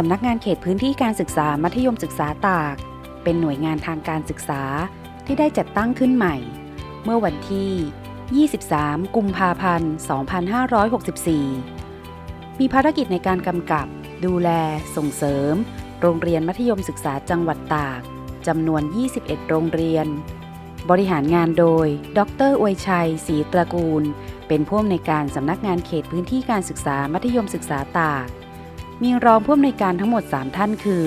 สำนักงานเขตพื้นที่การศึกษามัธยมศึกษาตาก เป็นหน่วยงานทางการศึกษาที่ได้จัดตั้งขึ้นใหม่ เมื่อวันที่ 23 กุมภาพันธ์ 2564 มีภารกิจในการกำกับ ดูแล ส่งเสริม โรงเรียนมัธยมศึกษาจังหวัดตากจำนวน 21 โรงเรียน บริหารงานโดย ดรอวยชัยศรีตระกูล เป็นผู้อำนวยการสำนักงานเขตพื้นที่การศึกษามัธยมศึกษาตาก มีรองผู้อำนวยการทั้งหมด 3 ท่านคือ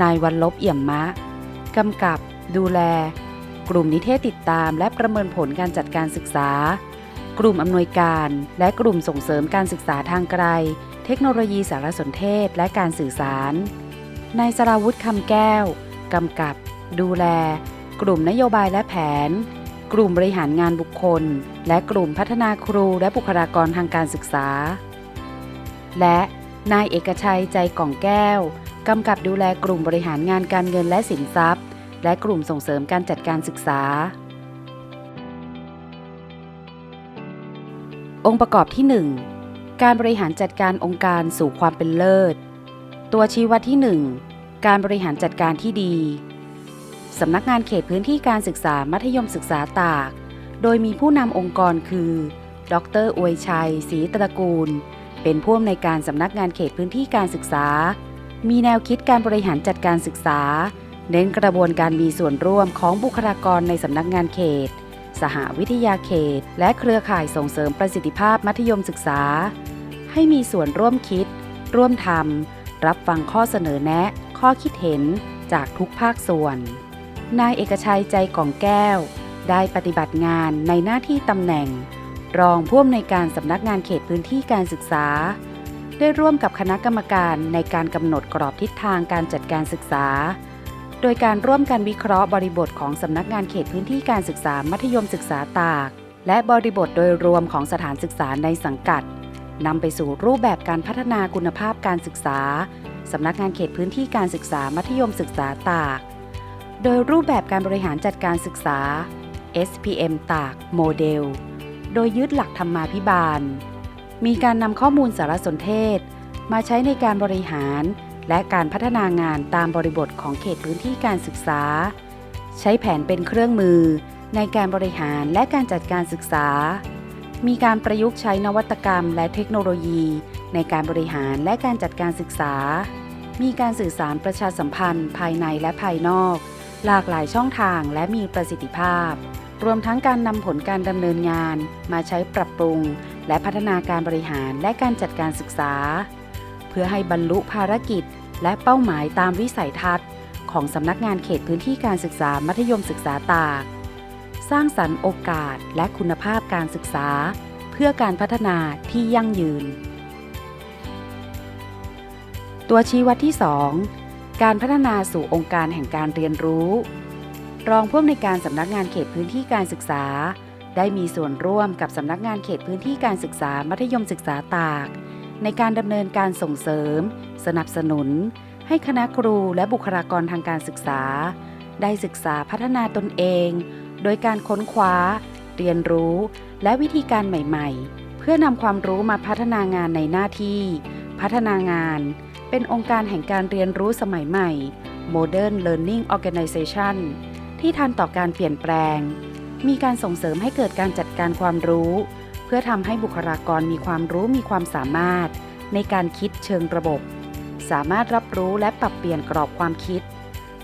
นายวันลบเอี่ยมมะ กำกับ ดูแล กลุ่มนิเทศติดตาม และประเมินผลการจัดการศึกษา กลุ่มอำนวยการ และกลุ่มส่งเสริมการศึกษาทางไกล เทคโนโลยีสารสนเทศและการสื่อสาร นายสราวุธคำแก้ว กำกับ ดูแล กลุ่มนโยบายและแผน กลุ่มบริหารงานบุคคล และกลุ่มพัฒนาครูและบุคลากรทางการศึกษา และ นายเอกชัยใจกล่องแก้ว กำกับดูแลกลุ่มบริหารงานการเงินและสินทรัพย์ และกลุ่มส่งเสริมการจัดการศึกษา องค์ประกอบที่ 1 การบริหารจัดการองค์การสู่ความเป็นเลิศ ตัวชี้วัดที่ 1 การบริหารจัดการที่ดีสำนักงานเขตพื้นที่การศึกษามัธยมศึกษาตาก โดยมีผู้นำองค์กรคือ ดรอวยชัยศรีตระกูล เป็นผู้อำนวยการสำนักงานเขตพื้นที่การศึกษา มีแนวคิดการบริหารจัดการศึกษา เน้นกระบวนการมีส่วนร่วมของบุคลากรในสำนักงานเขต สหวิทยาเขต และเครือข่ายส่งเสริมประสิทธิภาพมัธยมศึกษา ให้มีส่วนร่วมคิด ร่วมทำรับฟังข้อเสนอแนะ ข้อคิดเห็นจากทุกภาคส่วน นายเอกชัยใจกล่องแก้ว ได้ปฏิบัติงานในหน้าที่ตำแหน่ง รองผู้อำนวยการสำนักงานเขตพื้นที่การศึกษา ได้ร่วมกับคณะกรรมการในการกำหนดกรอบทิศทางการจัดการศึกษา โดยการร่วมกันวิเคราะห์บริบทของสำนักงานเขตพื้นที่การศึกษามัธยมศึกษาตาก และบริบทโดยรวมของสถานศึกษาในสังกัดนำไปสู่รูปแบบการพัฒนาคุณภาพการศึกษาสำนักงานเขตพื้นที่การศึกษามัธยมศึกษาตาก โดยรูปแบบการบริหารจัดการศึกษา SPM ตากโมเดล โดยยึดหลักธรรมาภิบาล มีการนำข้อมูลสารสนเทศ มาใช้ในการบริหาร และการพัฒนางานตามบริบทของเขตพื้นที่การศึกษา ใช้แผนเป็นเครื่องมือ ในการบริหารและการจัดการศึกษา มีการประยุกต์ใช้นวัตกรรมและเทคโนโลยี ในการบริหารและการจัดการศึกษา มีการสื่อสารประชาสัมพันธ์ ภายในและภายนอก หลากหลายช่องทางและมีประสิทธิภาพ รวมทั้งการนำผลการดำเนินงานมาใช้ปรับปรุง และพัฒนาการบริหารและการจัดการศึกษา เพื่อให้บรรลุภารกิจ และเป้าหมายตามวิสัยทัศน์ ของสำนักงานเขตพื้นที่การศึกษามัธยมศึกษาตาก สร้างสรรค์โอกาสและคุณภาพการศึกษา เพื่อการพัฒนาที่ยั่งยืน ตัวชี้วัดที่ 2 การพัฒนาสู่องค์การแห่งการเรียนรู้ รองผู้อำนวยการสำนักงานเขตพื้นที่การศึกษา ได้มีส่วนร่วมกับสำนักงานเขตพื้นที่การศึกษามัธยมศึกษาตาก ในการดำเนินการส่งเสริม สนับสนุน ให้คณะครูและบุคลากรทางการศึกษา ได้ศึกษาพัฒนาตนเอง โดยการค้นคว้า เรียนรู้ และวิธีการใหม่ ๆ เพื่อนำความรู้มาพัฒนางานในหน้าที่ พัฒนางาน เป็นองค์การแห่งการเรียนรู้สมัยใหม่ Modern Learning Organization ที่ทันต่อการเปลี่ยนแปลง มีการส่งเสริมให้เกิดการจัดการความรู้ เพื่อทำให้บุคลากรมีความรู้มีความสามารถ ในการคิดเชิงระบบ สามารถรับรู้และปรับเปลี่ยนกรอบความคิด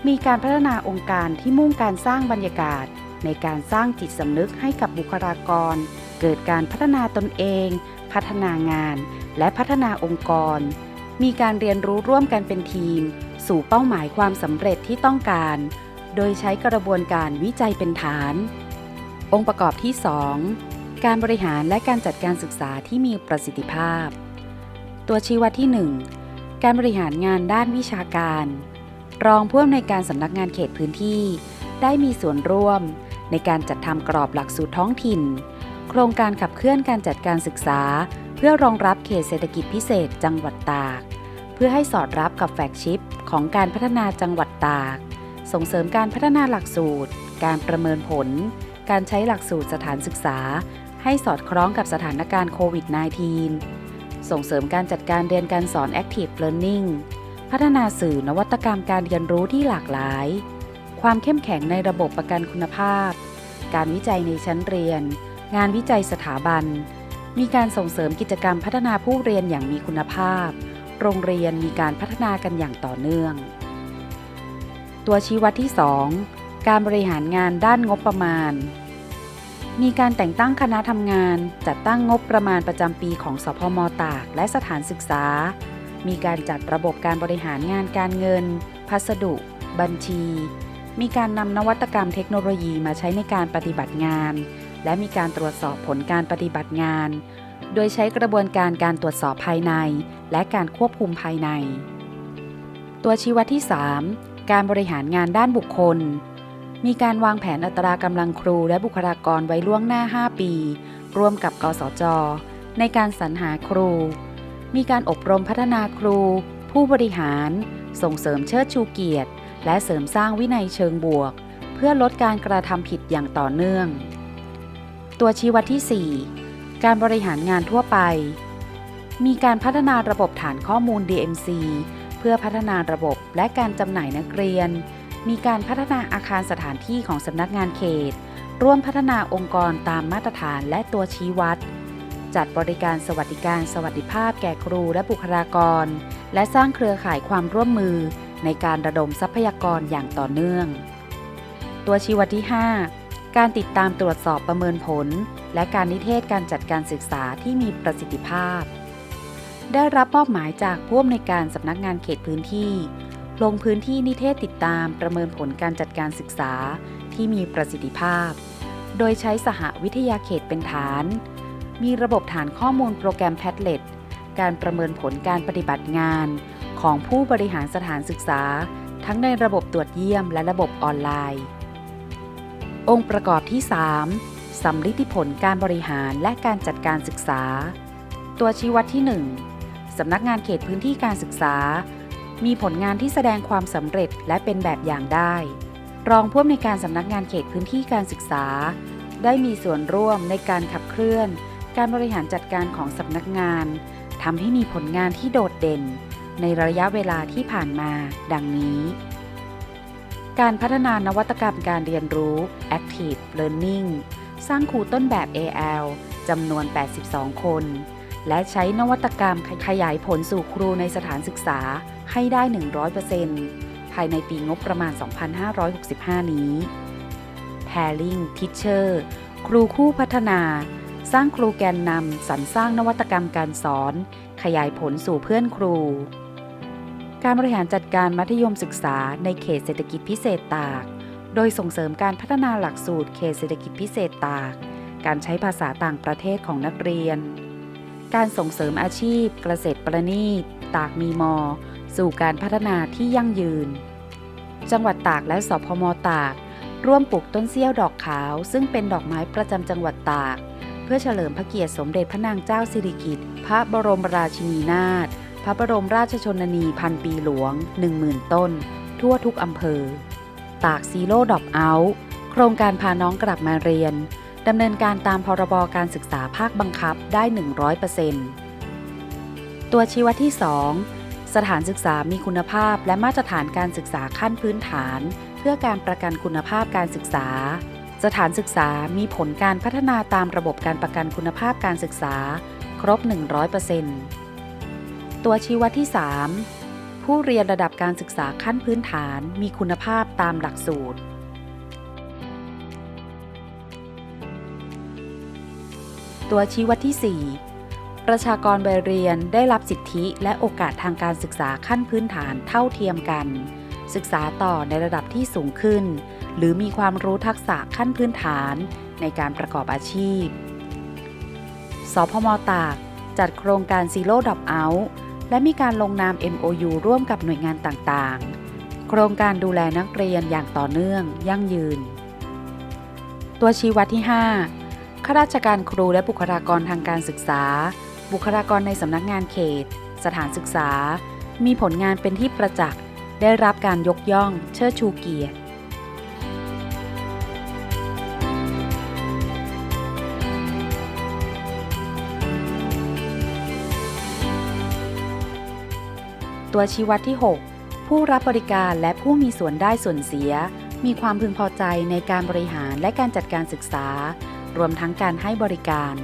มีการพัฒนาองค์การที่มุ่งการสร้างบรรยากาศ ในการสร้างจิตสำนึกให้กับบุคลากร เกิดการพัฒนาตนเอง พัฒนางาน และพัฒนาองค์กร มีการเรียนรู้ร่วมกันเป็นทีม สู่เป้าหมายความสำเร็จที่ต้องการ โดยใช้กระบวนการวิจัยเป็นฐาน องค์ประกอบที่ 2 การบริหารและการจัดการศึกษาที่มีประสิทธิภาพ ตัวชี้วัดที่ 1 การบริหารงานด้านวิชาการ รองผู้อำนวยการสำนักงานเขตพื้นที่ ได้มีส่วนร่วม ในการจัดทำกรอบหลักสูตรท้องถิ่น โครงการขับเคลื่อนการจัดการศึกษา เพื่อรองรับเขตเศรษฐกิจพิเศษจังหวัดตาก เพื่อให้สอดรับกับแฟกชิปของการพัฒนาจังหวัดตาก ส่งเสริมการพัฒนาหลักสูตร การประเมินผล การใช้หลักสูตรสถานศึกษา ให้สอดคล้องกับสถานการณ์โควิด -19 ส่งเสริมการจัดการเรียนการสอน Active Learning พัฒนาสื่อนวัตกรรมการเรียนรู้ที่หลากหลาย ความเข้มแข็งในระบบประกันคุณภาพ การวิจัยในชั้นเรียน งานวิจัยสถาบัน มีการส่งเสริมกิจกรรมพัฒนาผู้เรียนอย่างมีคุณภาพ โรงเรียนมีการพัฒนากันอย่างต่อเนื่อง ตัวชี้วัดที่ 2 การบริหารงานด้านงบประมาณ มีการแต่งตั้งคณะทำงาน จัดตั้งงบประมาณประจำปีของสพมตากและสถานศึกษา มีการจัดระบบการบริหารงานการเงิน พัสดุ บัญชี มีการนำนวัตกรรมเทคโนโลยีมาใช้ในการปฏิบัติงาน และมีการตรวจสอบผลการปฏิบัติงาน โดยใช้กระบวนการการตรวจสอบภายใน และการควบคุมภายใน ตัวชี้วัดที่ 3 การบริหารงานด้านบุคคล มีการวางแผนอัตรากำลังครูและบุคลากรไว้ล่วงหน้า 5 ปี ร่วมกับกสจ ในการสรรหาครู มีการอบรมพัฒนาครู ผู้บริหาร ส่งเสริมเชิดชูเกียรติ และเสริมสร้างวินัยเชิงบวก เพื่อลดการกระทำผิดอย่างต่อเนื่อง ตัวชี้วัดที่ 4 การบริหารงานทั่วไป มีการพัฒนาระบบฐานข้อมูล DMC พื่อพัฒนาระบบและการจำหน่ายนักเรียน มีการพัฒนาอาคารสถานที่ของสำนักงานเขต ร่วมพัฒนาองค์กรตามมาตรฐานและตัวชี้วัด จัดบริการสวัสดิการสวัสดิภาพแก่ครูและบุคลากร และสร้างเครือข่ายความร่วมมือในการระดมทรัพยากรอย่างต่อเนื่อง ตัวชี้วัดที่ 5 การติดตามตรวจสอบประเมินผล และการนิเทศการจัดการศึกษาที่มีประสิทธิภาพ ได้รับมอบหมายจากผู้อำนวยการสำนักงานเขตพื้นที่ ลงพื้นที่นิเทศติดตามประเมินผลการจัดการศึกษาที่มีประสิทธิภาพ โดยใช้สหวิทยาเขตเป็นฐาน มีระบบฐานข้อมูลโปรแกรมแพทเล็ตการประเมินผลการปฏิบัติงานของผู้บริหารสถานศึกษา ทั้งในระบบตรวจเยี่ยมและระบบออนไลน์ องค์ประกอบที่ 3. สำลิดผลการบริหารและการจัดการศึกษา ตัวชี้วัดที่ 1 สำนักงานเขตพื้นที่การศึกษา มีผลงานที่แสดงความสำเร็จและเป็นแบบอย่างได้ รองผู้อำนวยการสำนักงานเขตพื้นที่การศึกษา ได้มีส่วนร่วมในการขับเคลื่อน การบริหารจัดการของสำนักงานทำให้มีผลงานที่โดดเด่น ในระยะเวลาที่ผ่านมา ดังนี้ การพัฒนานวัตกรรมการเรียนรู้ Active Learning สร้างครูต้นแบบ AL จำนวน 82 คน และใช้นวัตกรรมขยายผลสู่ครูในสถานศึกษาให้ได้ 100%ภายในปีงบประมาณ 2565 นี้ Pairing Teacher ครูคู่พัฒนา สร้างครูแกนนำสรรสร้างนวัตกรรมการสอน ขยายผลสู่เพื่อนครู การบริหารจัดการมัธยมศึกษาในเขตเศรษฐกิจพิเศษตาก โดยส่งเสริมการพัฒนาหลักสูตรเขตเศรษฐกิจพิเศษตาก การใช้ภาษาต่างประเทศของนักเรียน การส่งเสริมอาชีพ เกษตรประณีต ตากมีมอ สู่การพัฒนาที่ยั่งยืน จังหวัดตากและสพมตาก ร่วมปลูกต้นเสี้ยวดอกขาว ซึ่งเป็นดอกไม้ประจำจังหวัดตาก เพื่อเฉลิมพระเกียรติสมเด็จพระนางเจ้าสิริกิติ์พระบรมราชินีนาถพระบรมราชชนนีพันปีหลวง 10,000 ต้น ทั่วทุกอำเภอ ตากซีโร่ดอกเอาท์โครงการพาน้องกลับมาเรียน ดำเนินการตามพรบการศึกษาภาคบังคับได้ 100%ตัวชี้วัดที่ 2 สถานศึกษามีคุณภาพและมาตรฐานการศึกษาขั้นพื้นฐาน เพื่อการประกันคุณภาพการศึกษา สถานศึกษามีผลการพัฒนาตามระบบการประกันคุณภาพการศึกษา ครบ 100%ตัวชี้วัดที่ 3 ผู้เรียนระดับการศึกษาขั้นพื้นฐาน มีคุณภาพตามหลักสูตร ตัวชี้วัดที่ 4 ประชากรวัยเรียนได้รับสิทธิและโอกาสทางการศึกษาขั้นพื้นฐานเท่าเทียมกัน ศึกษาต่อในระดับที่สูงขึ้น หรือมีความรู้ทักษะขั้นพื้นฐานในการประกอบอาชีพ สพมตาก จัดโครงการ Zero Drop Out และมีการลงนาม MOU ร่วมกับหน่วยงานต่างๆ โครงการดูแลนักเรียนอย่างต่อเนื่องยั่งยืน ตัวชี้วัดที่ 5 ข้าราชการครูและบุคลากรทางการศึกษา บุคลากรในสำนักงานเขต สถานศึกษา มีผลงานเป็นที่ประจักษ์ ได้รับการยกย่อง เชิดชูเกียรติ ตัวชี้วัดที่ 6 ผู้รับบริการและผู้มีส่วนได้ส่วนเสีย มีความพึงพอใจในการบริหารและการจัดการศึกษา รวมทั้งการให้บริการ